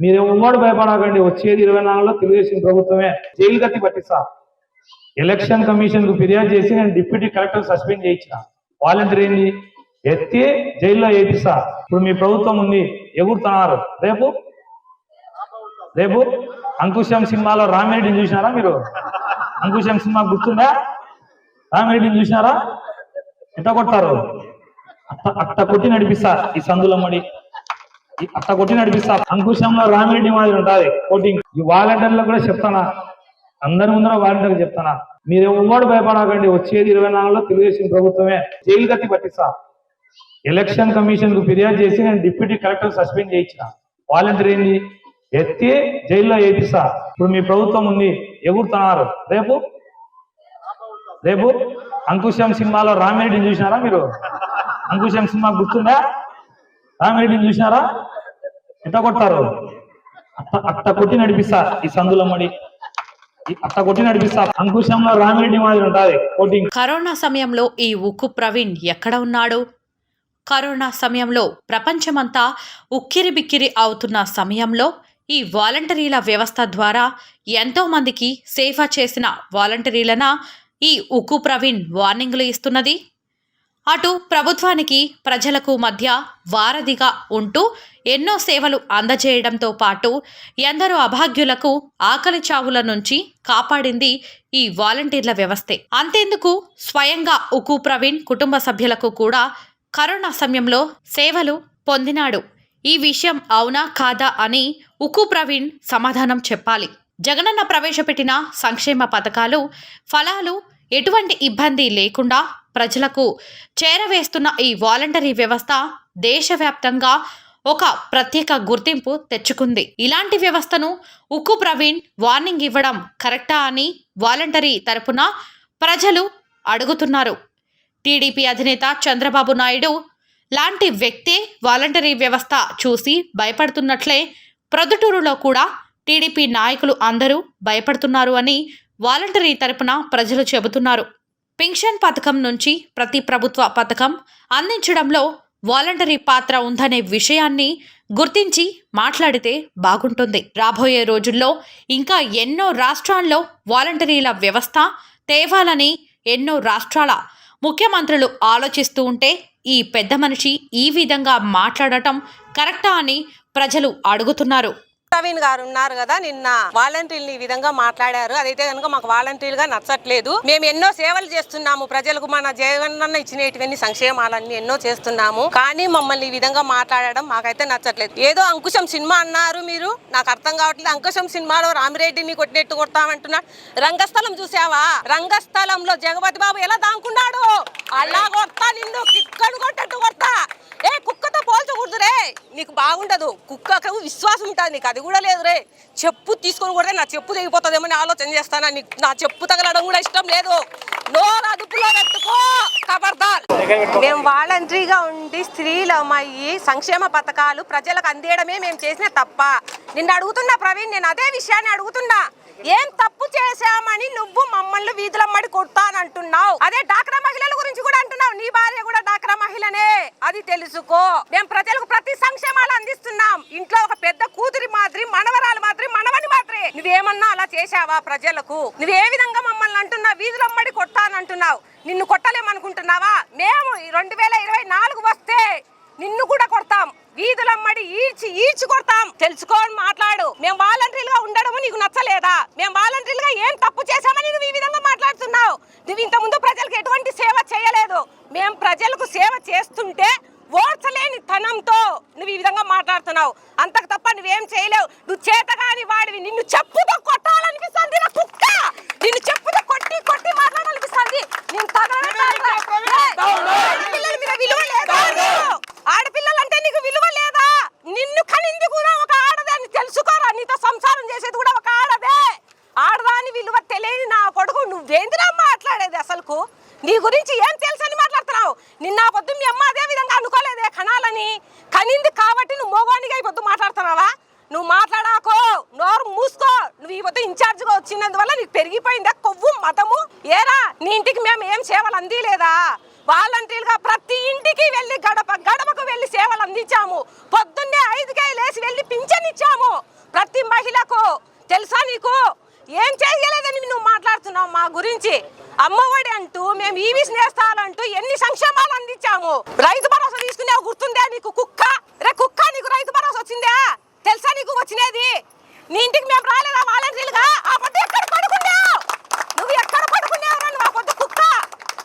మీరు ఉమ్మడి భయపడకండి. వచ్చేది ఇరవై నాలుగులో తెలుగుదేశం ప్రభుత్వమే. జైలు గతి పట్టిస్తా. ఎలక్షన్ కమిషన్కు ఫిర్యాదు చేసి నేను డిప్యూటీ కలెక్టర్ సస్పెండ్ చేయించిన. వాలంటీర్ ఏంది? ఎత్తి జైల్లో వేపిస్తా ఇప్పుడు మీ ప్రభుత్వం ఉంది. ఎగురుతున్నారు. రేపు? రేపు? అంకుశం సినిమాలో రామిరెడ్డిని చూసినారా మీరు? అంకుశం సినిమా గుర్తుందా? రామిరెడ్డిని చూసినారా? ఎంత కొట్టారు అట్ట అట్ట కొట్టి నడిపిస్తా ఈ సందులమ్మడి ఈ అట్ట కొట్టి నడిపిస్తా. అంకుశంలో రామిరెడ్డి మాదిరి ఉంటుంది కోటింగ్. ఈ వాలంటీర్లకు కూడా చెప్తానా? అందరి ముందర వాలంటీర్ చెప్తానా? మీరు ఎవ్వడు భయపడకండి. వచ్చేది ఇరవై నాలుగులో తెలుగుదేశం ప్రభుత్వమే. జైలు గతి పట్టిస్తా. ఎలక్షన్ కమిషన్కు ఫిర్యాదు చేసి నేను డిప్యూటీ కలెక్టర్ సస్పెండ్ చేయించిన. వాలంటీర్ ఏంది? ఎత్తి జైల్లో వేపిస్తా ఇప్పుడు మీ ప్రభుత్వం ఉంది. ఎగురుతున్నారు. రేపు? రేపు? అంకుశం సినిమాలో రామిరెడ్డిని చూసినారా మీరు? అంకుశం సినిమా గుర్తుందా? రామిరెడ్డిని చూసినారా? ఎట్ట కొట్టారు అత్త అత్త కొట్టి నడిపిస్తా ఈ సందులమ్మడి ఈ కొట్టి నడిపిస్తా. అంకుశంలో రామిరెడ్డి మాదిరి ఉంటుంది. కోటింగ్. కరోనా సమయంలో ఈ ఉక్కు ప్రవీణ్ ఎక్కడ ఉన్నాడు? కరోనా సమయంలో ప్రపంచమంతా ఉక్కిరి బిక్కిరి అవుతున్న సమయంలో ఈ వాలంటరీల వ్యవస్థ ద్వారా ఎంతో మందికి సేవ చేసిన వాలంటరీలన ఈ ఉక్కు ప్రవీణ్ వార్నింగ్లు ఇస్తున్నది? అటు ప్రభుత్వానికి ప్రజలకు మధ్య వారధిగా ఉంటూ ఎన్నో సేవలు అందజేయడంతో పాటు ఎందరో అభాగ్యులకు ఆకలి చావుల నుంచి కాపాడింది ఈ వాలంటీర్ల వ్యవస్థే. అంతేందుకు స్వయంగా ఉకు ప్రవీణ్ కుటుంబ సభ్యులకు కూడా కరోనా సమయంలో సేవలు పొందినాడు. ఈ విషయం అవునా కాదా అని ఉకు ప్రవీణ్ సమాధానం చెప్పాలి. జగనన్న ప్రవేశపెట్టిన సంక్షేమ పథకాలు ఫలాలు ఎటువంటి ఇబ్బంది లేకుండా ప్రజలకు చేరవేస్తున్న ఈ వాలంటరీ వ్యవస్థ దేశవ్యాప్తంగా ఒక ప్రత్యేక గుర్తింపు తెచ్చుకుంది. ఇలాంటి వ్యవస్థను ఉక్కు ప్రవీణ్ వార్నింగ్ ఇవ్వడం కరెక్టా అని వాలంటరీ తరపున ప్రజలు అడుగుతున్నారు. టీడీపీ అధినేత చంద్రబాబు నాయుడు లాంటి వ్యక్తే వాలంటరీ వ్యవస్థ చూసి భయపడుతున్నట్లే ప్రొద్దుటూరులో కూడా టీడీపీ నాయకులు అందరూ భయపడుతున్నారు అని వాలంటరీ తరపున ప్రజలు చెబుతున్నారు. పింఛన్ పథకం నుంచి ప్రతి ప్రభుత్వ పథకం అందించడంలో వాలంటరీ పాత్ర ఉందనే విషయాన్ని గుర్తించి మాట్లాడితే బాగుంటుంది. రాబోయే రోజుల్లో ఇంకా ఎన్నో రాష్ట్రాల్లో వాలంటరీల వ్యవస్థ తేవాలని ఎన్నో రాష్ట్రాల ముఖ్యమంత్రులు ఆలోచిస్తూ ఉంటే ఈ పెద్ద మనిషి ఈ విధంగా మాట్లాడటం కరెక్టా అని ప్రజలు అడుగుతున్నారు. ప్రవీణ్ గారు ఉన్నారు కదా నిన్న వాలంటీర్లు ఈ విధంగా మాట్లాడారు. అదైతే కనుక మాకు వాలంటీర్గా నచ్చట్లేదు. మేము ఎన్నో సేవలు చేస్తున్నాము. ప్రజలకు మన జగనన్న ఇచ్చినటువంటి సంక్షేమాలన్నీ ఎన్నో చేస్తున్నాము. కానీ మమ్మల్ని ఈ విధంగా మాట్లాడడం మాకైతే నచ్చట్లేదు. ఏదో అంకుశం సినిమా అన్నారు మీరు. నాకు అర్థం కావట్లేదు. అంకుశం సినిమాలో రామిరెడ్డిని కొట్టినట్టు కొడతామంటున్నాడు. రంగస్థలం చూసావా రంగస్థలంలో జగపతి బాబు ఎలా దాంకున్నాడు? అలా కొడతా నిన్ను. కిక్కడు కొట్టట్టు కొడతా ఏ కుక్కతో పోల్చకూడదు రే ఉండదు కుక్క కుక్కకు విశ్వాసం ఉంటుంది. నీకు అది కూడా లేదు రే. చెప్పు తీసుకొని కూడా నా చెప్పు తెగిపోతుందేమో అని ఆలోచన చేస్తానా నీకు? నా చెప్పు తగలడం కూడా ఇష్టం లేదు. నోరు అదుపులో పెట్టుకో ఖబర్దార్ మేము వాలంటరీగా ఉండి స్త్రీలు అమ్మాయి సంక్షేమ పథకాలు ప్రజలకు అందేయడమే మేము చేసిన తప్ప. నిన్ను అడుగుతున్నా ప్రవీణ్ నేను అదే విషయాన్ని అడుగుతున్నా. ఏం తప్పు చేశామని నువ్వు మమ్మల్ని వీధులమ్మడి కొడతానంటున్నావు. అదే డాక్రా మహిళల గురించి కూడా అంటున్నావు. నీ భార్య కూడా డాక్రా మహిళనే. అది తెలుసుకో. మేము ప్రజలకు ప్రతిసారి చేస్తున్నాం. ఇంట్లో ఒక పెద్ద కూతురి మాదిరి మనవరాలు మాదిరి మనవని మాదిరి. నువ్వేమన్నా అలా చేశావా ప్రజలకు? నువ్వే విధంగా మమ్మల్ని అంటున్నావు? వీధులమ్మడి కొడతానంటున్నావు. నిన్ను కొట్టలేమనుకుంటున్నావా? మేము రెండు వేల ఇరవై నాలుగు వస్తే నిన్ను కూడా కొడతాం. వీధులమ్మడి ఈడ్చి ఈడ్చి కొడతాం. తెలుసుకోని మాట్లాడు. మేము వాలంటీర్లుగా ఉండడం నీకు నచ్చలేదా? మేము వాలంటీర్లుగా ఏం తప్పు చేశామని నువ్వు ఈ విధంగా మాట్లాడుతున్నావు? నువ్వు ఇంత ముందు ప్రజలకు ఎటువంటి సేవ చేయలేదు. మేము ప్రజలకు సేవ చేస్తుంటే ఓర్చలేని తనంతో నువ్వు ఈ విధంగా మాట్లాడుతున్నావు. అంతకు తప్ప నువ్వేం చేయలేవు. నువ్వు చేతగాని వాడివి. నిన్ను చెప్పుతో కొట్టాలనిపిస్తుంది నా కుక్క. నిన్ను చెప్పుతో కొట్టి కొట్టి మాట్లాడాలనిపిస్తుంది. నేను విలువ లేదా? ఆడపిల్లలంటే నీకు విలువ లేదా? నిన్ను కనింది కూడా ఒక ఆడదే అని తెలుసుకోరా? నీతో సంసారం చేసేది కూడా ఒక ఆడదే. ఆడదాని విలువ తెలియని నా కొడుకు. నువ్వేందిరా మాట్లాడేది అసలుకు? నీ గురించి ఏం తెలుసు అని మాట్లాడుతున్నావు? నిన్న పొద్దు మీ అమ్మ అదే విధంగా అనుకోలేదే కనాలని కనింది కాబట్టి నువ్వు మోగానిగా ఈ పొద్దు మాట్లాడుతున్నావా? నువ్వు మాట్లాడాకో నోరు మూసుకో. నువ్వు ఈ పొద్దు ఇన్ఛార్జ్గా వచ్చినందువల్ల నీకు పెరిగిపోయిందా కొవ్వు మతము? ఏరా నీ ఇంటికి మేము ఏం సేవలు అందిలేదా? వాలంటీర్గా ప్రతి ఇంటికి వెళ్ళి గడప గడపకు వెళ్ళి సేవలు అందించాము. పొద్దున్నే ఐదుకే లేచి వెళ్ళి పింఛన్ ఇచ్చాము. ప్రతి మహిళకు తెలుసా నీకు? ఏం చేయలేదని నువ్వు మాట్లాడుతున్నావు మా గురించి? అమ్మఒడి అంటూ మేము ఈవి నేస్తాలంటూ ఎన్ని సంక్షేమాలు అందించాము? రైతు భరోసా తీసుకునే గుర్తుందే నీకు? కుక్క? రే కుక్క నీకు రైతు భరోసా వచ్చిందా? తెలుసా నీకు వచ్చినది? నీ ఇంటికి మేము రాలేదా వాలంటీర్లుగా? ఆ పొద్దు ఎక్కడ పడుకున్నావు? నువ్వు ఎక్కడ పడుకున్నావు నువ్వు ఆ పొద్దు కుక్క?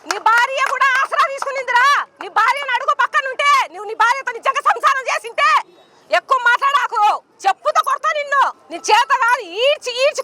నీ భార్య కూడా ఆసరా తీసుకునిందిరా. నీ భార్యను అడుగు పక్కన ఉంటే నువ్వు నీ భార్యతో నిజంగా సంసారం చేసింటే ఎక్కువ మాట్లాడాకు. చెప్పుతో కొడతా నిన్ను. నీ చేత కాదు ఈడ్చి ఈడ్చి